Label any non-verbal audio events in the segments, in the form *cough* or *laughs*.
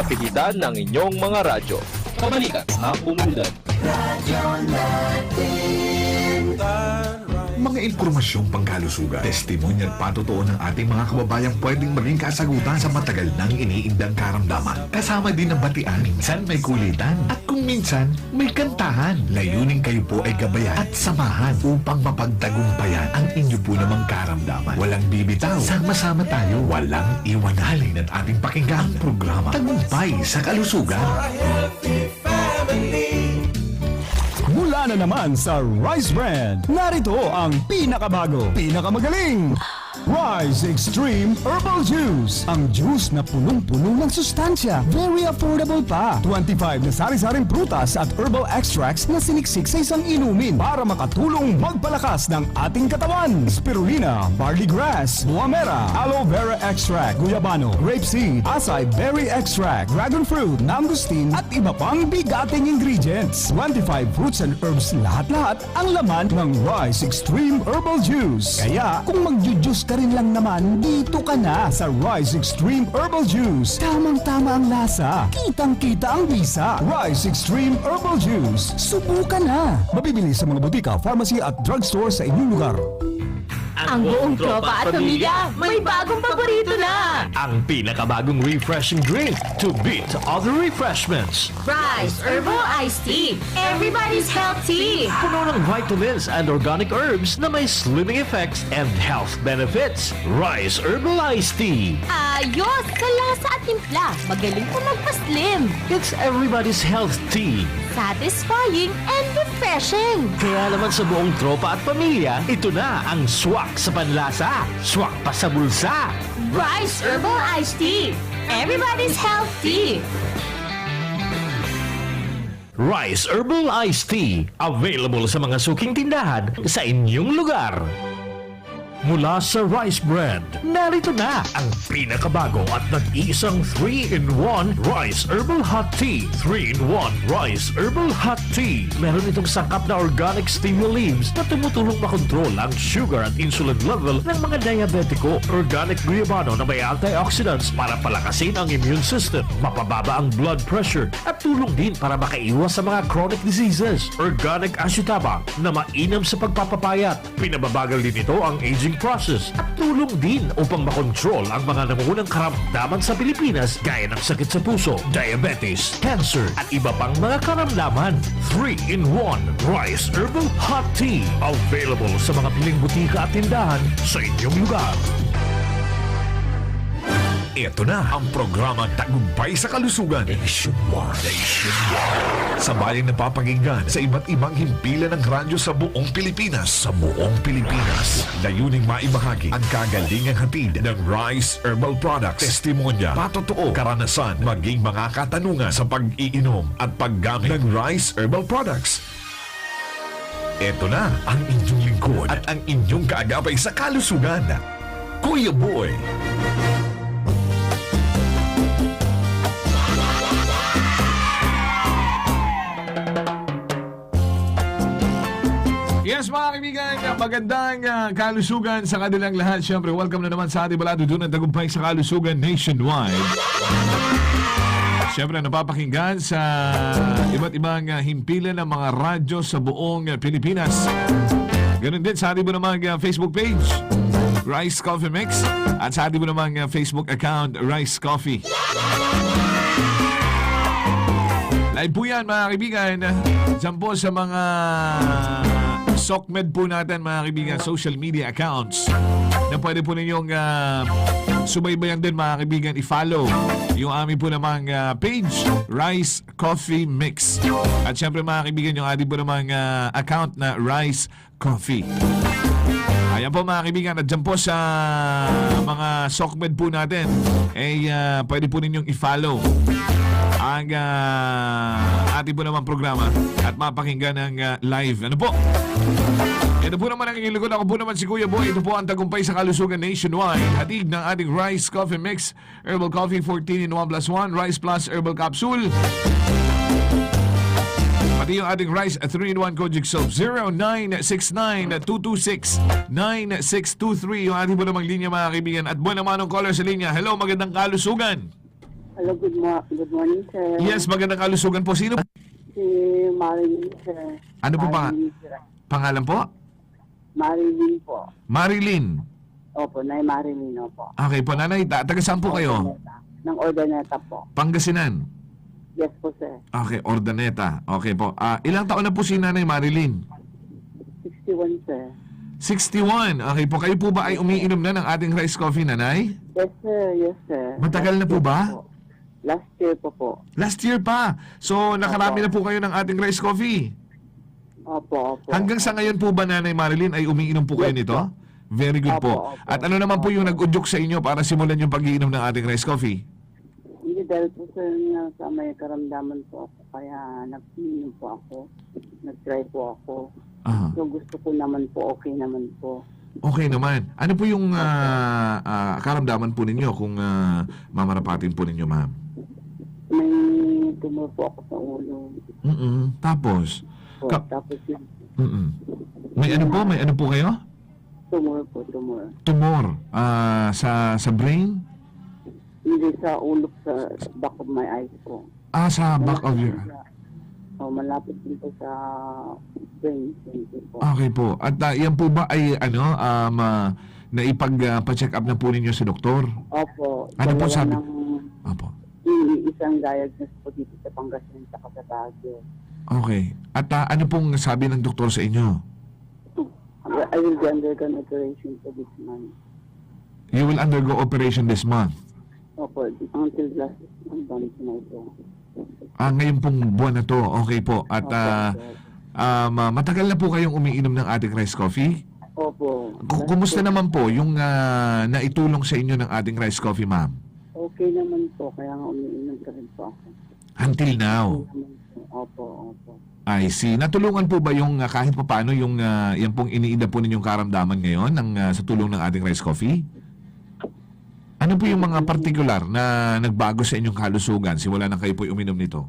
sa pigitan ng inyong mga radyo. Kabalikan ang komunidad. Mga impormasyong pangkalusugan, testimonya at patotoo ng ating mga kababayang pwedeng maging kasagutan sa matagal nang iniindang karamdaman. Kasama din ang batian, minsan may kulitan, at kung minsan may kantahan. Layunin kayo po ay gabayan at samahan upang mapagtagumpayan ang inyo po namang karamdaman. Walang bibitaw, sama-sama tayo, walang iwanalin at ating pakinggan ang programa Tagumpay sa Kalusugan. Mula na naman sa Rice Brand, narito ang pinakabago, pinakamagaling, Rice Extreme Herbal Juice. Ang juice na punong-puno ng sustansya. Very affordable pa. 25 na sari-saring prutas at herbal extracts na siniksik sa isang inumin para makatulong magpalakas ng ating katawan. Spirulina, barley grass, buamera, aloe vera extract, guyabano, grapeseed, acai berry extract, dragon fruit, mangosteen at iba pang bigating ingredients. 25 fruits and herbs lahat-lahat ang laman ng Rice Extreme Herbal Juice. Kaya kung magjujuice ka rin lang naman, dito ka na sa Rice Extreme Herbal Juice. Tamang-tama ang lasa. Kitang-kita ang bisa. Rice Extreme Herbal Juice. Subukan na. Mabibili sa mga butika, pharmacy at drugstore sa inyong lugar. Ang buong tropa at pamilya, may bagong paborito na! Ang pinakabagong refreshing drink to beat other refreshments. Rice Herbal Iced Tea. Everybody's healthy! Puno ng vitamins and organic herbs na may slimming effects and health benefits. Rice Herbal Iced Tea. Ayos! Sa lasa at timpla, magaling po magpa-slim. It's everybody's health tea. Satisfying and refreshing. Kaya naman sa buong tropa at pamilya, ito na ang swak sa panlasa, swak pa sa bulsa. Rice Herbal Iced Tea. Everybody's healthy. Rice Herbal Iced Tea. Available sa mga suking tindahan sa inyong lugar. Mula sa Rice Brand, narito na ang pinakabago at nag-iisang 3-in-1 Rice Herbal Hot Tea. 3-in-1 Rice Herbal Hot Tea. Meron itong sangkap na organic stevia leaves na tumutulong makontrol ang sugar at insulin level ng mga diabetiko. Organic guayabano na may antioxidants para palakasin ang immune system, mapababa ang blood pressure at tulong din para makaiwas sa mga chronic diseases. Organic ashitabang na mainam sa pagpapapayat. Pinababagal din ito ang aging process at tulong din upang makontrol ang mga nangungunang karamdaman sa Pilipinas gaya ng sakit sa puso, diabetes, cancer at iba pang mga karamdaman. 3-in-1 Rice Herbal Hot Tea. Available sa mga piling butika at tindahan sa inyong lugar. Ito na ang programa Tagumpay sa Kalusugan. Nationwide. Nationwide. Sa bayang napapakinggan sa iba't ibang himpilan ng radyo sa buong Pilipinas. Sa buong Pilipinas. Layuning maibahagi ang kagalingang hatid ng Rice Herbal Products. Testimonya, patotoo, karanasan, maging mga katanungan sa pag-iinom at paggamit ng Rice Herbal Products. Ito na ang inyong lingkod at ang inyong kaagapay sa kalusugan. Kuya Boy. Yes mga kaibigan, magandang ah, kalusugan sa kanilang lahat. Siyempre, welcome na naman sa ating balado doon ng tagumpay sa kalusugan nationwide. Siyempre, napapakinggan sa iba't ibang ah, himpilan ng mga radyo sa buong ah, Pilipinas. Ganun din sa ating mo namang ah, Facebook page, Rice Coffee Mix, at sa ating mo namang ah, Facebook account, Rice Coffee. Live po yan mga kaibigan. Diyan po sa mga SOCMED po natin mga kaibigan, social media accounts na pwede po ninyong ah, subaybayan din mga kaibigan, i-follow yung aming po namang ah, page, Rice Coffee Mix. At syempre mga kaibigan, yung ating po namang ah, account na Rice Coffee. Ayan po mga kaibigan, at dyan po sa mga SOCMED po natin, eh ah, pwede po ninyong i-follow ang ah, ating po naman programa at mapakinggan ng ah, live. Ano po? Ito po naman ang inyong. Ako po naman si Kuya Boy. Ito po ang tagumpay sa kalusugan nationwide. Hatid ng ating Rice Coffee Mix, Herbal Coffee 14 in 1 plus 1, Rice Plus Herbal Capsule. Pati yung ating Rice 3-in-1 Kojic Soap 0969-226-9623 yung ating po namang linya mga kaibigan at buwan naman ng caller sa linya. Hello, magandang kalusugan. Hello, good, mo- good morning, sir. Yes, magandang kalusugan po. Sino Si Marilyn, sir. Ano po pa? Marilyn, sir. pangalan po? Marilyn po. Marilyn. Opo, Nay Marilyn, opo. Okay po, nanay. Ta- taga saan po kayo? Ordaneta. Ng Ordaneta po. Pangasinan. Yes po, sir. Okay, Ordaneta. Okay po. Ah, ilang taon na po si Nanay Marilyn? 61, sir. 61. Okay po. Kayo po ba ay umiinom na ng ating rice coffee, Nanay? Yes, sir. Yes, sir. Matagal na po ba? year po. Last year po po. Last year pa. So, nakarami Opo. na po kayo ng ating rice coffee. Opo, opo. Hanggang sa ngayon po ba, Nanay Marilyn, ay umiinom po kayo Yes, nito? Very good po. Opo, opo. At ano naman po yung nag-udyok sa inyo para simulan yung pag-iinom ng ating rice coffee? Hindi dahil po, sir, na sa may karamdaman po ako. Kaya nag-inom po ako. Nag-try po ako. Aha. So, gusto ko naman po, okay naman po. Okay naman. Ano po yung ah, ah, karamdaman po ninyo kung ah, mamarapatin po ninyo, ma'am? May tumor po ako sa ulo. mm Tapos? Po. Ka- Tapos yung mm May ano po? May ano po kayo? tumor po, tumor. Tumor ah, sa sa brain? Hindi sa ulo, sa back of my eyes po. Ah, sa back of your... Oh, malapit din po sa brain center po. Okay po. At ah, yan po ba ay ano, um, ah, naipag-check up na po ninyo sa doktor? Opo. Ano po dalawa sabi- ng Opo. I- isang diagnosis po dito sa Pangasinan sa sa Baguio. Okay. At ah, ano pong sabi ng doktor sa inyo? I will be undergone operation for this month. You will undergo operation this month. Opo, until last month na ito. Ah, ngayon pong buwan na to. Okay po. At ah, um, ah, matagal na po kayong umiinom ng ating rice coffee? Opo. K- Kumusta naman po yung ah, naitulong sa inyo ng ating rice coffee, ma'am? Okay naman po, kaya nga umiinom ka rin po ako. Until now. Opo, opo. I see. Natulungan po ba yung ah, kahit pa paano yung ah, yan pong iniida po ninyong karamdaman ngayon ng, ah, sa tulong ng ating rice coffee? Ano po yung mga particular na nagbago sa inyong kalusugan simula na kayo po uminom nito?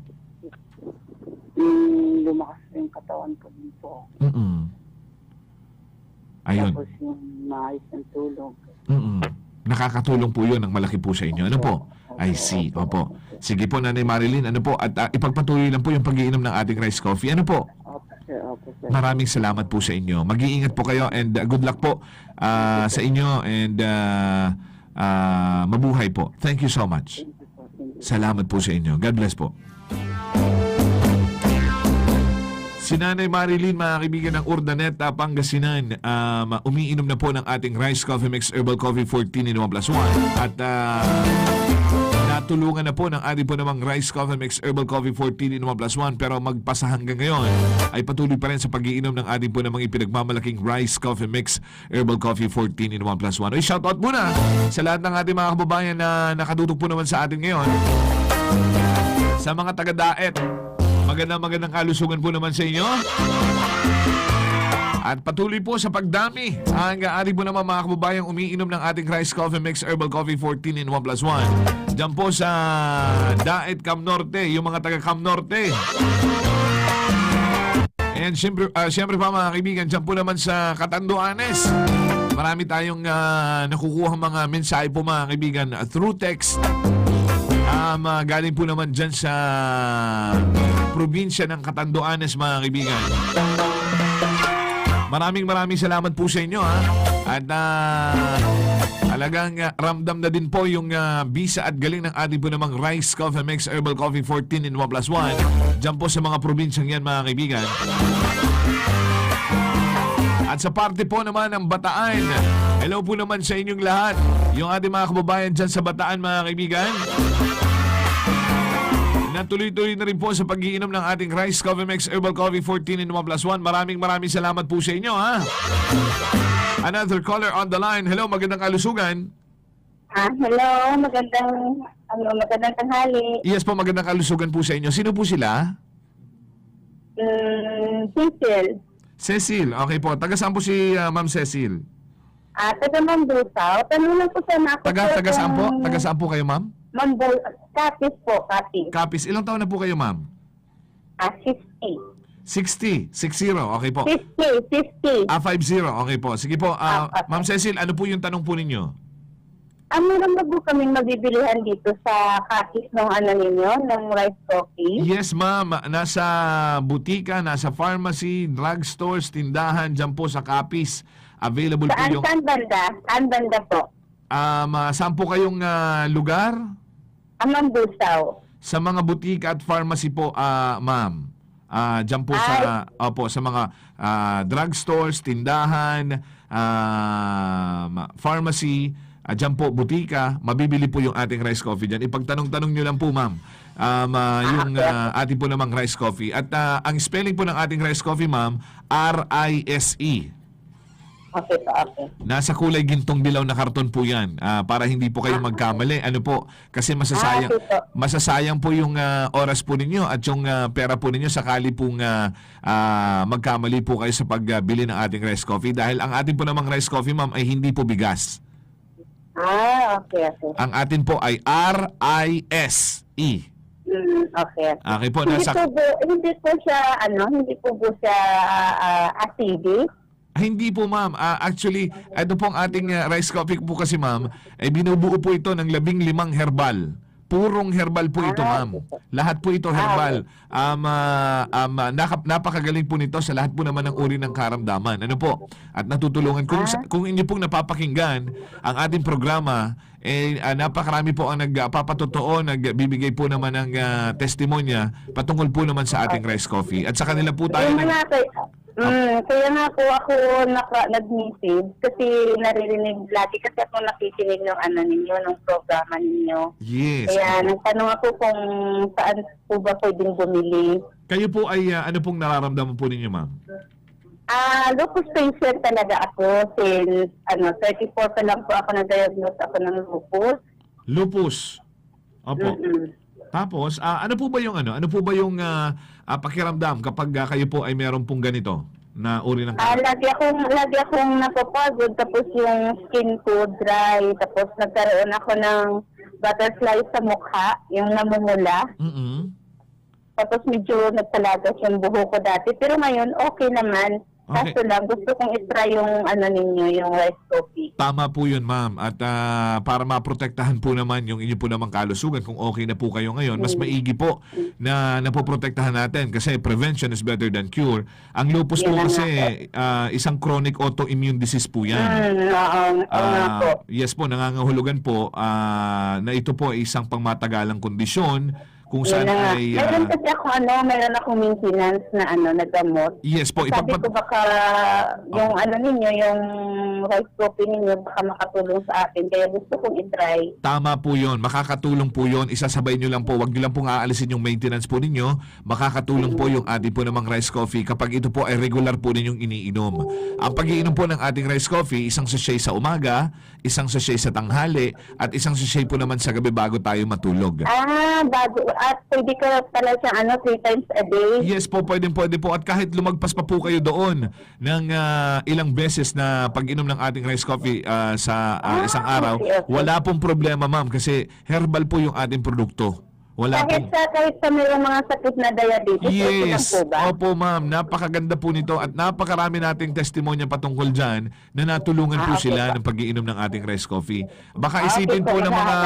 Yung lumakas yung katawan ko din po. Mm Ayun. Tapos yung maayos ng tulog. mm Nakakatulong po yun ng malaki po sa inyo. Ano po? I see. Opo. Sige po, Nanay Marilyn. Ano po? At ah, ipagpatuloy lang po yung pag-iinom ng ating rice coffee. Ano po? Maraming salamat po sa inyo. Mag-iingat po kayo and uh, good luck po uh, sa inyo and uh, uh, mabuhay po. Thank you so much. Salamat po sa inyo. God bless po. Si Nanay Marilyn, mga kaibigan ng Urdaneta, Pangasinan, um, umiinom na po ng ating Rice Coffee Mix Herbal Coffee 14 in 1 plus 1. At uh, natulungan na po ng ating po namang Rice Coffee Mix Herbal Coffee 14 in 1 plus 1. Pero magpasa hanggang ngayon ay patuloy pa rin sa pag-iinom ng ating po namang ipinagmamalaking Rice Coffee Mix Herbal Coffee 14 in 1 plus 1. Ay, shoutout muna sa lahat ng ating mga kababayan na nakatutok po naman sa atin ngayon. Sa mga taga-daet, magandang magandang kalusugan po naman sa inyo. At patuloy po sa pagdami. Ang aari po naman mga kababayang umiinom ng ating Rice Coffee Mix Herbal Coffee 14 in 1 plus 1. Diyan po sa Daet Cam Norte, yung mga taga Cam Norte. And siyempre, ah, siyempre pa mga kaibigan, dyan po naman sa Catanduanes. Marami tayong ah, nakukuha mga mensahe po mga kaibigan ah, through text. Um, ah, galing po naman dyan sa probinsya ng Catanduanes mga kaibigan. Maraming maraming salamat po sa inyo ha. At uh, talagang ah, ramdam na din po yung ah, bisa at galing ng ating po namang Rice Coffee Mix Herbal Coffee 14 in 1 plus 1. Diyan po sa mga probinsyang yan mga kaibigan. At sa parte po naman ng Bataan, hello po naman sa inyong lahat. Yung ating mga kababayan dyan sa Bataan mga kaibigan. Natuloy-tuloy na rin po sa pag-iinom ng ating Rice Coffee Mix Herbal Coffee 14 in 1 plus 1. Maraming maraming salamat po sa inyo ha. Another caller on the line. Hello, magandang kalusugan. Ah, hello, magandang ano, magandang tanghali. Yes po, magandang kalusugan po sa inyo. Sino po sila? Mm, Cecil. Cecil. Okay po. Taga saan po si ah, Ma'am Cecil? Ah, taga Mambusaw. Tanong lang po sana ako. Taga, sir, taga saan po? kung- Taga saan po kayo, Ma'am? Mambu, Kapis po, Kapis. Kapis. Ilang taon na po kayo, Ma'am? Ah, 50. 60. 60. Okay po. 50, 50. Ah, 50. Okay po. Sige po. ah, Ah, okay. Ma'am Cecil, ano po yung tanong po ninyo? Ah, meron ba po kaming mabibilihan dito sa kakis ng ano ninyo, ng rice coffee? Yes, ma'am. Nasa butika, nasa pharmacy, drugstores, tindahan, dyan po sa Capiz. Available po Saan, yung... saan banda? Saan banda po? Um, ah, saan po kayong ah, lugar? Amang Busaw. Sa mga butika at pharmacy po, ah, ma'am. Ah, diyan po sa opo sa mga ah, drugstores, tindahan, ah, ma- pharmacy, ah, diyan po butika, mabibili po yung ating rice coffee diyan. Ipagtanong-tanong niyo lang po, ma'am. Um, ah, yung ah, ating po namang rice coffee. At ah, ang spelling po ng ating rice coffee, ma'am, R-I-S-E. Okay po, okay. Nasa kulay gintong dilaw na karton po 'yan ah, para hindi po kayo magkamali. Ano po? Kasi masasayang Ah, okay masasayang po yung ah, oras po ninyo at yung ah, pera po ninyo sakali pong ah, ah, magkamali po kayo sa pagbili ng ating rice coffee dahil ang ating po namang rice coffee ma'am ay hindi po bigas. Ah, okay, okay. Ang atin po ay R-I-S-E. Mm, okay. Okay po, hindi nasa po, po, hindi po siya, ano, hindi po po siya ah, acidic. Ah, Hindi po ma'am. Ah, actually, ito pong ating ah, rice coffee po kasi ma'am, ay binubuo po ito ng labing limang herbal. Purong herbal po ito ma'am. Lahat po ito herbal. Um, ah, um, naka- napakagaling po nito sa lahat po naman ng uri ng karamdaman. Ano po? At natutulungan. Kung, kung inyo pong napapakinggan ang ating programa, eh, ah, napakarami po ang nagpapatotoo, nagbibigay po naman ng ah, testimonya patungkol po naman sa ating rice coffee. At sa kanila po tayo nga, kaya, mm, kaya nga po ako naka, nag-message kasi naririnig lagi kasi ako nakikinig ng ano ninyo, ng programa ninyo. Yes. Kaya nagtanong ako kung saan po ba pwedeng bumili. Kayo po ay ah, ano pong nararamdaman po ninyo, ma'am? Ah, lupus patient talaga ako since ano, 34 pa lang po ako na-diagnose ako ng lupus. Lupus. Opo. Mm-mm. Tapos, ah, ano po ba yung ano? Ano po ba yung ah, ah, pakiramdam kapag ah, kayo po ay meron pong ganito na uri ng Ah, lagi akong lagi akong napapagod tapos yung skin ko dry tapos nagkaroon ako ng butterfly sa mukha, yung namumula. mm Tapos medyo nagtalagas yung buho ko dati. Pero ngayon, okay naman. Okay. Kaso lang, gusto kong itry yung ano ninyo, yung rice coffee. Tama po yun, ma'am. At ah, para maprotektahan po naman yung inyo po namang kalusugan, kung okay na po kayo ngayon, mas maigi po na napoprotektahan natin kasi prevention is better than cure. Ang lupus po Yan na kasi ah, isang chronic autoimmune disease po yan. Mm, oo, oo nga Ah, po. yes po, nangangahulugan po ah, na ito po ay isang pangmatagalang kondisyon kung saan na nga. ay... Meron ah, kasi ako ano, meron akong maintenance na ano, nagamot. yes po, Sabi ipagpag... ko baka yung ano ninyo, yung rice coffee ninyo, baka makatulong sa akin. Kaya gusto kong itry. Tama po yon, makakatulong po yon. Isasabay nyo lang po, wag nyo lang pong aalisin yung maintenance po ninyo. Makakatulong po yung ating po namang rice coffee kapag ito po ay regular po ninyong iniinom. Ang pag-iinom po ng ating rice coffee, isang sachet sa umaga, isang sachet sa tanghali, at isang sachet po naman sa gabi bago tayo matulog. Ah, bago. At pwede ka pala siyang ano, three times a day. Yes po, pwede pwede po. At kahit lumagpas pa po kayo doon ng ah, ilang beses na pag-inom ng ating rice coffee ah, sa ah, Ah, isang araw, okay, okay. wala pong problema ma'am kasi herbal po yung ating produkto. Wala Kahit pong... sa, kahit sa mayroong mga sakit na diabetes, okay Yes. po ba? Opo, ma'am. Napakaganda po nito at napakarami nating testimonya patungkol dyan na natulungan po Ah, okay sila po. ng pag-iinom ng ating rice coffee. Baka Ah, isipin okay po po. ng mga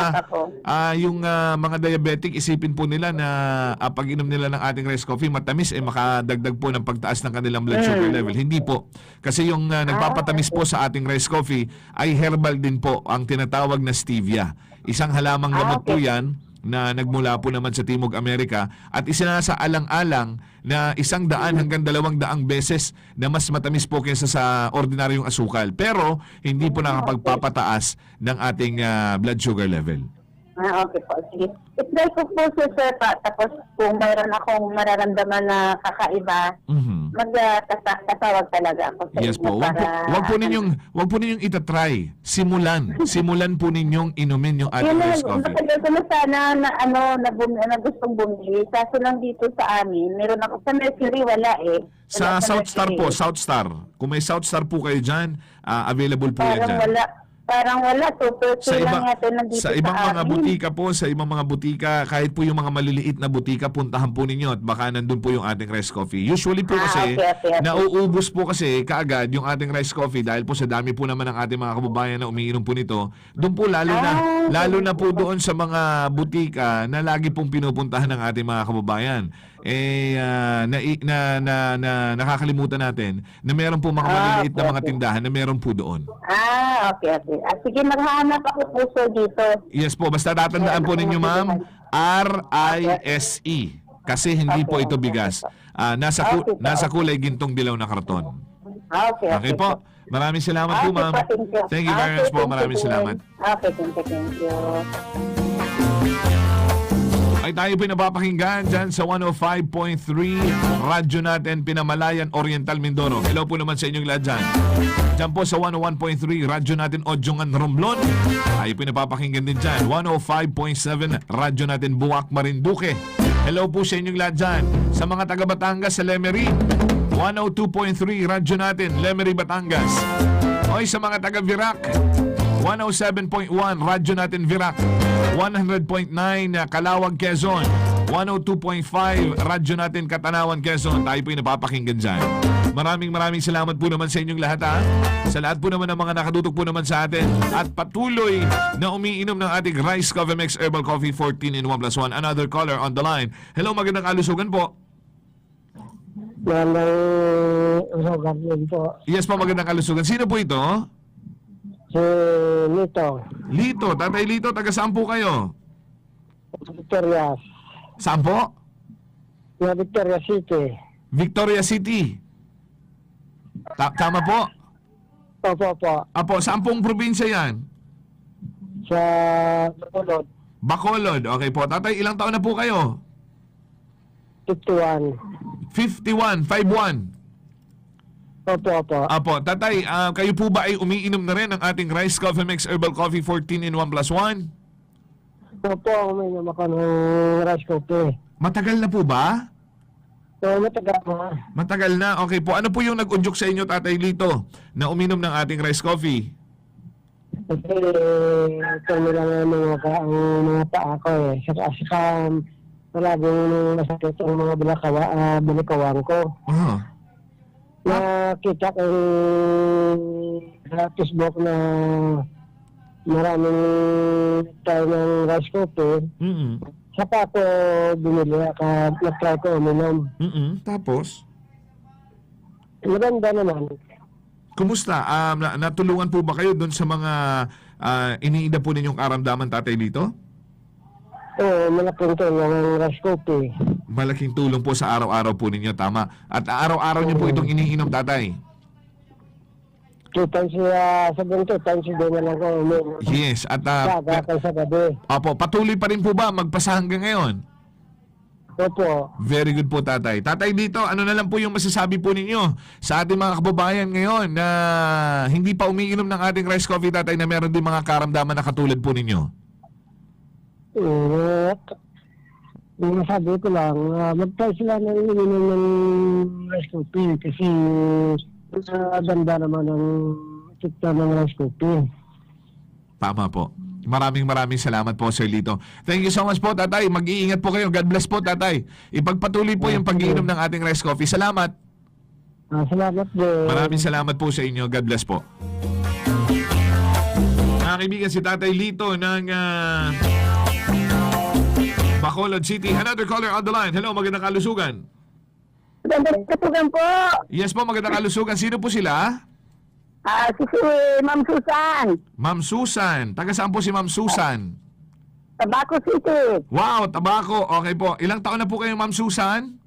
ah, yung ah, mga diabetic, isipin po nila na ah, pag-inom nila ng ating rice coffee matamis eh makadagdag po ng pagtaas ng kanilang blood sugar Mm. level. Hindi po. Kasi yung ah, nagpapatamis po sa ating rice coffee ay herbal din po ang tinatawag na stevia. Isang halamang Ah, gamot po okay. yan na nagmula po naman sa Timog Amerika at isinasaalang-alang na isang daan hanggang dalawang daang beses na mas matamis po kaysa sa ordinaryong asukal. Pero hindi po nakapagpapataas ng ating ah, blood sugar level. Ah, okay po. Sige. I-try ko po sir, sir pa. Tapos kung mayroon akong mararamdaman na kakaiba, Mhm. mag-tatawag talaga ako sa Yes inyo po. Wag po, para- wag po ninyong wag po ninyong itatry. Simulan. *laughs* Simulan po ninyong inumin yung rice coffee. matagal ko na sana na ano na, bum, na gustong bumili. Kaso lang dito sa amin, meron ako sa Mercury wala eh. Sa Wala South Star po, South Star. Kung may South Star po kayo dyan, ah, available po yan Parang dyan. wala. Parang wala, super Sa, iba, lang yata nandito sa ibang mga amin. butika po, sa ibang mga butika, kahit po yung mga maliliit na butika, puntahan po ninyo at baka nandun po yung ating rice coffee. Usually po Ah, kasi, okay, okay, okay. nauubos po kasi kaagad yung ating rice coffee dahil po sa dami po naman ng ating mga kababayan na umiinom po nito. Doon po lalo na, Ah, lalo na po doon sa mga butika na lagi pong pinupuntahan ng ating mga kababayan. Eh, ah, na, na, na, na, nakakalimutan natin na meron po mga Ah, maliliit na okay, mga okay. tindahan na meron po doon. Ah, okay, okay. Ah, sige, maghahanap ako puso dito. Yes po, basta tatandaan po ninyo ma'am, R-I-S-E. E. Kasi hindi po ito bigas. Ah, nasa ku- Okay po. nasa kulay gintong dilaw na karton. Ah, okay, Okay po. Maraming salamat po, Okay ma'am. thank you. Very Okay, much po. Maraming po. salamat. Okay, thank you, thank you. Ay tayo po napapakinggan dyan sa 105.3 radyo natin Pinamalayan Oriental Mindoro. Hello po naman sa inyong lahat dyan. Dyan po sa 101.3 radyo natin Odyongan Romblon. Tayo po napapakinggan din dyan. 105.7 radyo natin Buwak Marinduque. Hello po sa inyong lahat dyan. Sa mga taga Batangas sa Lemery. 102.3 radyo natin Lemery Batangas. Hoy sa mga taga Virac. 107.1 radyo natin Virac 100.9 na Kalawag Quezon. 102.5 radyo natin Katanawan Quezon. Tayo po yung napapakinggan dyan. Maraming maraming salamat po naman sa inyong lahat ha? Sa lahat po naman ng mga nakatutok po naman sa atin. At patuloy na umiinom ng ating Rice Coffee Mix Herbal Coffee 14 in 1 plus 1 another caller on the line. Hello magandang kalusugan po. Nanay Rogan yun po. yes po magandang kalusugan. Sino po ito? Si Nito, Lito, Tatay Lito, taga saan po kayo? Victoria. Saan po? Na Victoria City. Victoria City. Ta- tama po? Opo po. Apo, saan pong probinsya yan? Sa Bacolod. Bacolod. Okay po. Tatay, ilang taon na po kayo? 51. 51, 51. Opo, opo. Apo, tatay, ah, kayo po ba ay umiinom na rin ng ating Rice Coffee Mix Herbal Coffee 14 in 1 plus 1? Opo, uminom ako ng rice coffee. Matagal na po ba? So, matagal na. Matagal na. Okay po. Ano po yung nag-udyok sa inyo, Tatay Lito, na uminom ng ating rice coffee? Kasi ito nila nga mga, ang mga paa ko eh. Saka, saka palaging nasakit ang mga bilakawa, uh, bilikawang ko. Ah. Nakita ko sa Facebook na maraming tayo ng rice coffee. Mm-mm. Saka ko binili at nag-try ko uminom. Mm-mm. Tapos? Maganda naman. Kumusta? Um, na- natulungan po ba kayo doon sa mga uh, iniida po ninyong karamdaman, Tatay Lito? Oo, malaking tulong ang rice coffee. Malaking tulong po sa araw-araw po ninyo, tama. At araw-araw niyo po itong iniinom, Tatay. Two times uh, sa ganito, times din na lang ko uminom. Yes, at uh, Saga ka sa gabi. Opo, patuloy pa rin po ba magpasa hanggang ngayon? Opo. Very good po, Tatay. Tatay dito, ano na lang po yung masasabi po ninyo sa ating mga kababayan ngayon na hindi pa umiinom ng ating rice coffee, Tatay, na meron din mga karamdaman na katulad po ninyo? Eh, yung sabi ko lang, uh, mag-try sila na ininom ng rice coffee kasi uh, ganda naman ang tikta ng rice coffee. Tama po. Maraming maraming salamat po, Sir Lito. Thank you so much po, Tatay. Mag-iingat po kayo. God bless po, Tatay. Ipagpatuloy po yung pag-iinom ng ating rice coffee. Salamat. Ah, salamat din. Maraming salamat po sa inyo. God bless po. Mga kaibigan, si Tatay Lito ng ah, Bacolod City. Another caller on the line. Hello, magandang kalusugan. Magandang katugan po. Yes po, magandang kalusugan. Sino po sila? Ah, si, si Ma'am Susan, Ma'am Susan. Taga saan po si Ma'am Susan? Tabaco City. Wow, tabako. Okay po. Ilang taon na po kayo, Ma'am Susan?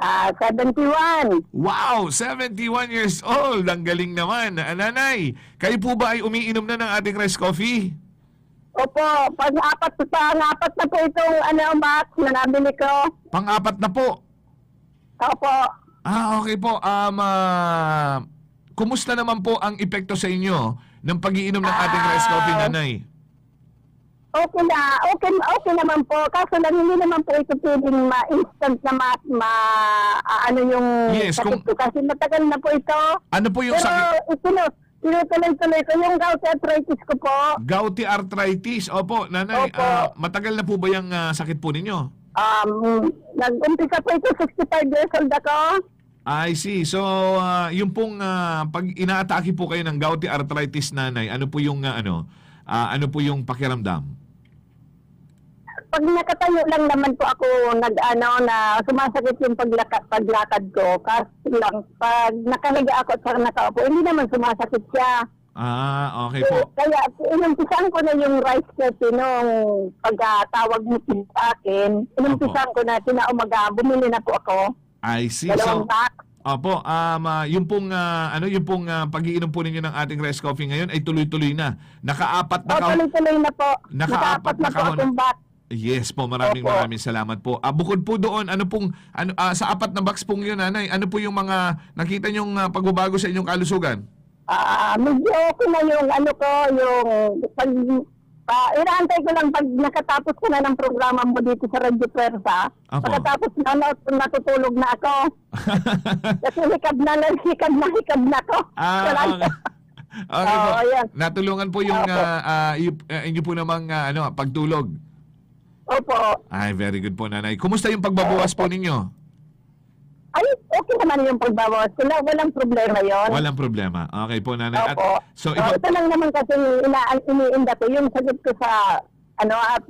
Ah, 71. Wow, 71 years old. Ang galing naman. Ah, Nanay, kayo po ba ay umiinom na ng ating rice coffee? Opo, pang-apat, pang-apat na po itong ano, box na nabili ko. Pang-apat na po. Opo. Ah, okay po. Um, ah, kumusta naman po ang epekto sa inyo ng pag-iinom ng ating rice coffee, Ah, nanay? Okay na, okay, okay naman po. Kaso lang hindi naman po ito pwedeng ma-instant na ma, ma ah, ano yung Yes, sakit kung- ko. Kasi matagal na po ito. Ano po yung Pero sakit? itino, tinutuloy-tuloy ko yung gout arthritis ko po. Gouty arthritis. Opo, nanay, Opo. ah, matagal na po ba yung ah, sakit po ninyo? Um, nag-umpisa po ito, 65 years old ako. I see. So, ah, yung pong ah, pag inaatake po kayo ng gouty arthritis nanay, ano po yung ah, ano? ah, ano po yung pakiramdam? Pag nakatayo lang naman po ako, nag-ano na sumasakit yung paglakad, paglakad ko. Kasi lang, pag nakahiga ako at nakaupo, hindi naman sumasakit siya. Ah, okay po. Kaya inumpisan ko na yung rice coffee nung pagkatawag mo sa akin. Inumpisan ko na tinaumaga, bumili na po ako. I see. So, Dalawang box. Opo, um, ah, yung pong ah, ano yung pong ah, pagiinom po ninyo ng ating rice coffee ngayon ay tuloy-tuloy na. Nakaapat na O, kahon. tuloy-tuloy na po. Nakaapat Nakaapat na na po akong box. Yes po, maraming Opo. maraming salamat po. Ah, bukod po doon, ano pong ano ah, sa apat na box pong 'yun, nanay, ano po yung mga nakita niyong ah, pagbabago sa inyong kalusugan? Ah, medyo okay na yung ano ko, yung pag pa, inaantay ko lang pag nakatapos ko na ng programa mo dito sa Radyo Pwersa. Apo. Pagkatapos na nat- natutulog na ako. *laughs* Kasi hikab na lang, hikab na hikab na ako. Ah, Wala okay. *laughs* Okay po. Natulungan po yung Opo. ah, ah, y- ah, inyo po namang ah, ano, pagtulog. Opo. Ay, very good po, nanay. Kumusta yung pagbabawas po ninyo? Ay, okay naman yung pagbabawas ko na. Walang problema yon. Walang problema. Okay po, nanay. At, Opo. so, So, ipa- ito lang naman kasi ina iniinda ko yung sagot ko sa ano at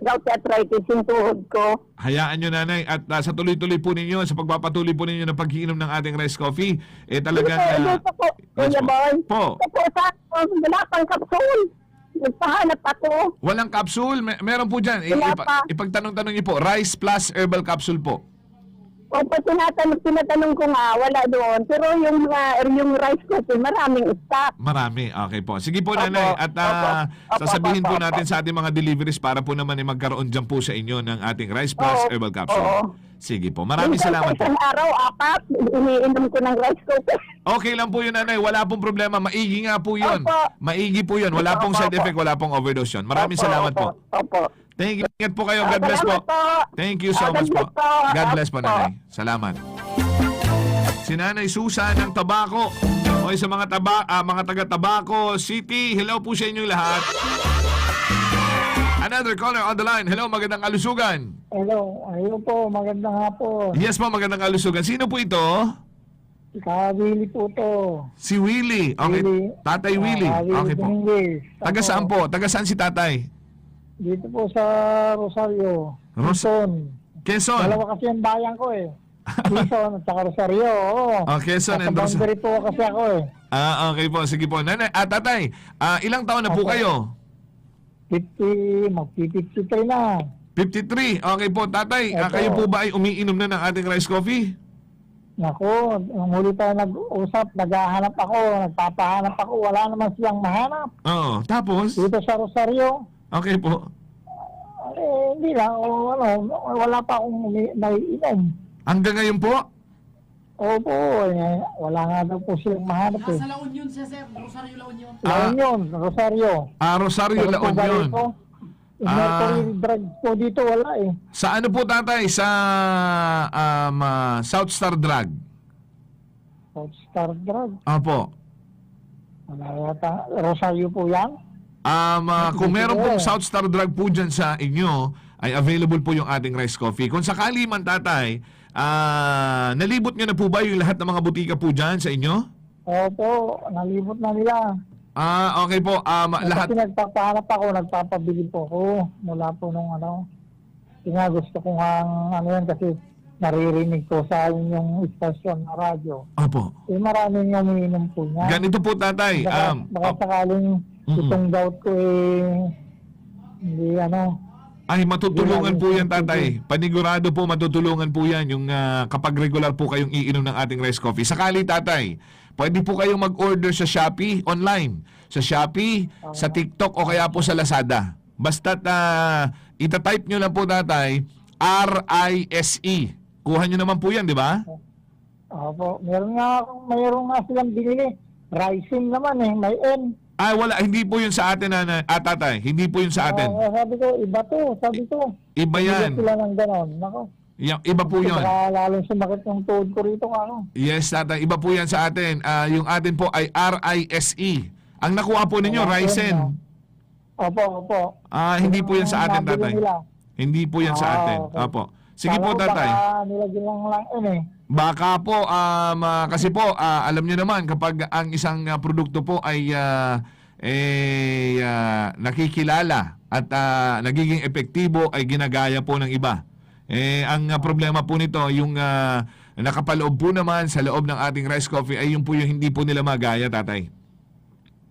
gout arthritis yung tuhod ko. hayaan nyo, nanay. At ah, sa tuloy-tuloy po ninyo, sa pagpapatuloy po ninyo ng pag-iinom ng ating rice coffee, eh talagang... Dito, ah, dito po, yes Kuya po. Boy. Po. Ito po sa wala pang kapsul. Nagpahanap ako. Walang capsule? May, meron po dyan. I- Wala ipa- pa. ipagtanong-tanong niyo po. Rice plus herbal capsule po. Opo, tinatanong, tinatanong ko nga, wala doon. Pero yung, uh, yung rice cookie, maraming stock. Marami. Okay po. Sige po, Opo. nanay. At ah, Opo. Opo, sasabihin opo, po opo. natin sa ating mga deliveries para po naman ay magkaroon dyan po sa inyo ng ating rice plus Oo. herbal capsule. Oo. Sige po. Maraming Minsan salamat sa po. Isang araw, apat, iniinom ko ng rice cookie. Okay lang po yun, nanay. Wala pong problema. Maigi nga po yun. Opo. Maigi po yun. Wala pong side effect. Wala pong overdose yun. Maraming Opo, salamat opo, po. Opo. Thank you. Ingat po kayo. God bless po. Thank you so much po. God bless po, nanay. Salamat. Si Nanay Susan ng Tabako. Okay, sa mga taba, ah, mga taga Tabaco City, hello po sa inyong lahat. Another caller on the line. Hello, magandang kalusugan. Hello, ayun po, magandang hapon. Yes po, magandang kalusugan. Sino po ito? Kawili po to. Si Willie. Okay, Willie. Tatay Ah, Willie. Willie Okay po. Dominguez. Taga saan po? Taga saan si tatay? Dito po sa Rosario. Ros- Quezon. Quezon. Dalawa kasi ang bayan ko eh. Quezon at saka Rosario. Oo. *laughs* Oh, Quezon Sa and Rosario. boundary po kasi ako eh. Ah, okay po. Sige po. Nanay, ah, tatay, ah, ilang taon na po Opo. kayo? 50, magpi-53 na. 53. Okay po, tatay. ah, Opo. kayo po ba ay umiinom na ng ating rice coffee? Naku, nung huli tayo nag-usap, naghahanap ako, nagpapahanap ako, wala naman silang mahanap. Oo. Tapos? Dito sa Rosario, Okay po. eh, hindi lang, o, ano, wala pa akong umi- naiinom. Hanggang ngayon po? Opo, eh, wala nga daw po silang mahanap eh. Nasa La Union siya, sir. Rosario La Union. Ah. La Union, Rosario. Ah, Rosario, La Pero po balik Union. ko, Yung Ah. mercury drugs po dito, wala eh. Sa ano po, tatay? Sa um, ah, South Star Drug? South Star Drug, Opo. wala yata. Rosario po yan. Um, ah, kung meron pong. South Star Drug po dyan sa inyo, ay available po yung ating rice coffee. Kung sakali man, tatay, ah, nalibot nyo na po ba yung lahat ng mga butika po dyan sa inyo? Opo, nalibot na nila. Ah, okay po. Um, lahat Kasi nagpapahanap ako, nagpapabili po ako mula po nung ano. Kasi nga gusto ko nga ano yan kasi naririnig ko sa inyong istasyon na radyo. Opo. Eh maraming umiinom po niya. Ganito po, tatay. Baka, Um, baka sakaling itong doubt ko eh hindi ano. Ay, matutulungan po yan, tatay. Panigurado po, matutulungan po yan yung ah, kapag regular po kayong iinom ng ating rice coffee. Sakali, tatay, pwede po kayong mag-order sa Shopee online. Sa Shopee, sa TikTok o kaya po sa Lazada. Basta uh, itatype nyo lang po, tatay, R-I-S-E. E. Kuha nyo naman po yan, di ba? Opo, meron nga mayroon nga silang binili. Rising naman eh, may N. Ay, wala. Hindi po yun sa atin, nanay. Ah, tatay. Hindi po yun sa atin. Oo, sabi ko, iba to, sabi ko. Iba yan. Bigyan sila ng ganon. Nako. Yung, iba po yun. Baka lalong sumakit yung tuhod ko rito ano. Yes, tatay. Iba po yan sa atin. Ah, yung atin po ay RISE. Ang nakuha po ninyo, Ryzen. Opo, opo. Ah, hindi po yan sa atin, tatay. nila. Hindi po yan sa Ah, atin. okay. Apo. Sige Kala po, ko tatay. Baka nilagyan lang lang yun eh. Baka po, um, ah, kasi po, ah, alam nyo naman, kapag ang isang ah, produkto po ay ah, eh, ah, nakikilala at ah, nagiging epektibo ay ginagaya po ng iba. Eh, ang ah, problema po nito, yung ah, nakapaloob po naman sa loob ng ating rice coffee ay yung po yung hindi po nila magaya, tatay.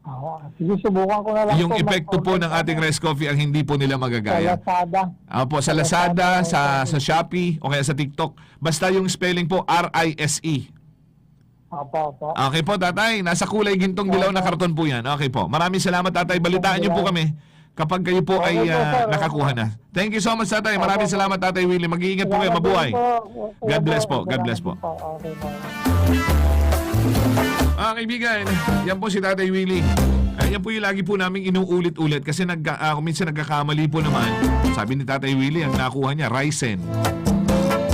Ako, sige, subukan ko na lang. Yung po epekto po ng ating rice coffee ang hindi po nila Sa magagaya. Lazada. Apo, sa Lazada, sa, sa Shopee, o kaya sa TikTok. Basta yung spelling po, R-I-S-E. Opo, opo. Okay po, tatay. Nasa kulay gintong dilaw na karton po yan. Okay po. Maraming salamat, tatay. Balitaan niyo po kami kapag kayo po ay Okay po, ah, sir. nakakuha na. Thank you so much, tatay. Maraming Opo. salamat, tatay Willie. Mag-iingat po kayo. Mabuhay. God bless po. God bless po. Okay po. Ah, kaibigan, yan po si Tatay Willie. Ay, yan po yung lagi po namin inuulit-ulit kasi nag, ah, minsan nagkakamali po naman. Sabi ni Tatay Willie, ang nakuha niya, Ryzen.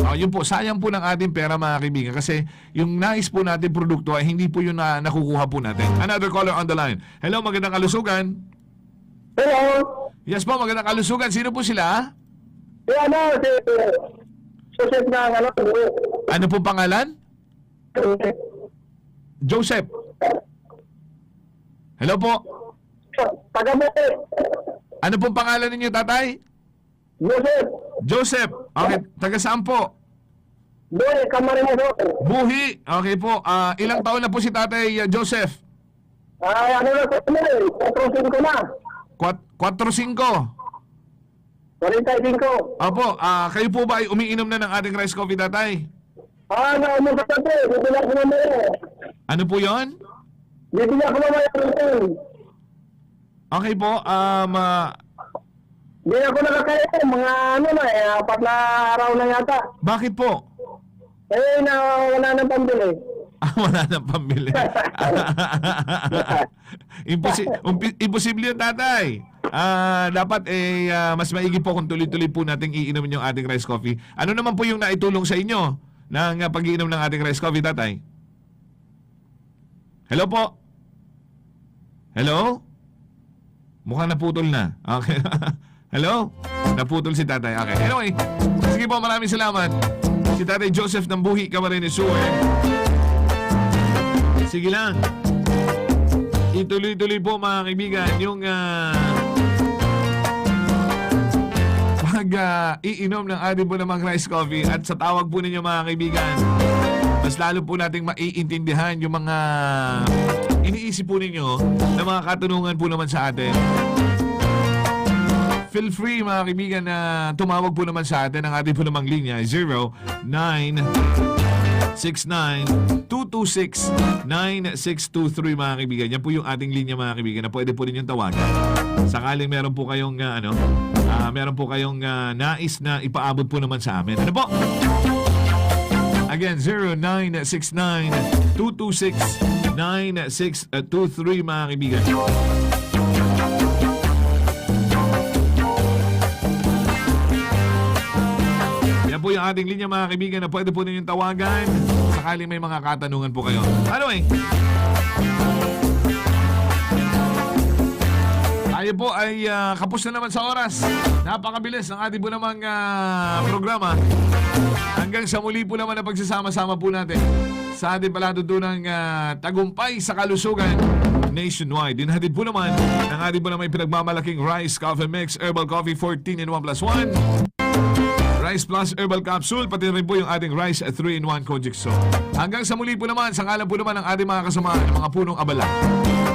Ah, yun po, sayang po ng ating pera mga kaibigan kasi yung nais po natin produkto ay hindi po yun na nakukuha po natin. Another caller on the line. Hello, magandang kalusugan. Hello. Yes po, magandang kalusugan. Sino po sila? Si ano, si Joseph na ano. Ano po pangalan? Joseph. Hello po. Taga mo Ano pong pangalan ninyo, tatay? Joseph. Joseph. Okay, taga saan po? Doon, kamarin mo Buhi. Okay po. Ah, ilang taon na po si Tatay ah, Joseph? Ay, ano na eh. Patrosin ko na. Kwat 4-5. 45. Opo, ah, kayo po ba ay umiinom na ng ating rice coffee, Tatay? Ah, naumos sa tabi. Bibili ako naman eh. Ano po yon? Bibili ako naman eh. Okay po. Um, ah, Hindi ako nakakaya. Mga ano na eh. Apat na araw na yata. bakit po? Eh, na wala nang pambili. *laughs* Ah, wala nang pambili. *laughs* Imposi- umpi- imposible yun, tatay. Ah, dapat eh ah, mas maigi po kung tuloy-tuloy po nating iinumin yung ating rice coffee. Ano naman po yung naitulong sa inyo ng ah, pag-iinom ng ating rice coffee, tatay? Hello po? Hello? Mukhang naputol na. Okay. *laughs* Hello? Naputol si tatay. Okay. Anyway, sige po, maraming salamat. Si tatay Joseph ng Buhi, Camarines Sur. Sige lang. Ituloy-tuloy po mga kaibigan yung ah, pag ah, iinom ng ating po namang rice coffee at sa tawag po ninyo mga kaibigan, mas lalo po nating maiintindihan yung mga iniisip po ninyo na mga katanungan po naman sa atin. Feel free mga kaibigan na tumawag po naman sa atin. Ang ating po namang linya ay 09 0969-226-9623 mga kaibigan. Yan po yung ating linya mga kaibigan na pwede po ninyong tawagan. Sakaling meron po kayong ah, ano, ah, meron po kayong ah, nais na ipaabot po naman sa amin. Ano po? Again, 0969-226-9623 mga kaibigan. Yan po yung ating linya mga kaibigan na pwede po ninyong tawagan sakaling may mga katanungan po kayo. Anyway, tayo po ay ah, kapos na naman sa oras. Napakabilis ng ating po namang ah, programa. Hanggang sa muli po naman na pagsasama-sama po natin sa ating palatuntunang uh, tagumpay sa kalusugan nationwide. Dinhatid po naman ng ating po naman pinagmamalaking Rice Coffee Mix Herbal Coffee 14 in 1 plus 1. Rice Plus Herbal Capsule, pati rin po yung ating Rice 3-in-1 Kojic. Hanggang sa muli po naman, sa ngalan po naman ng ating mga kasamahan, ng mga punong abala.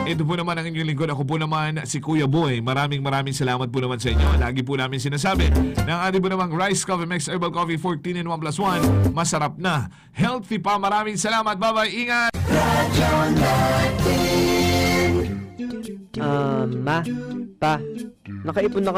Ito po naman ang inyong lingkod. Ako po naman si Kuya Boy. Maraming maraming salamat po naman sa inyo. Lagi po namin sinasabi ng ating po namang Rice Coffee Mix Herbal Coffee 14 in 1 plus 1. Masarap na. Healthy pa. Maraming salamat. Bye-bye. Ingat! Ah, ma, pa, nakaipon na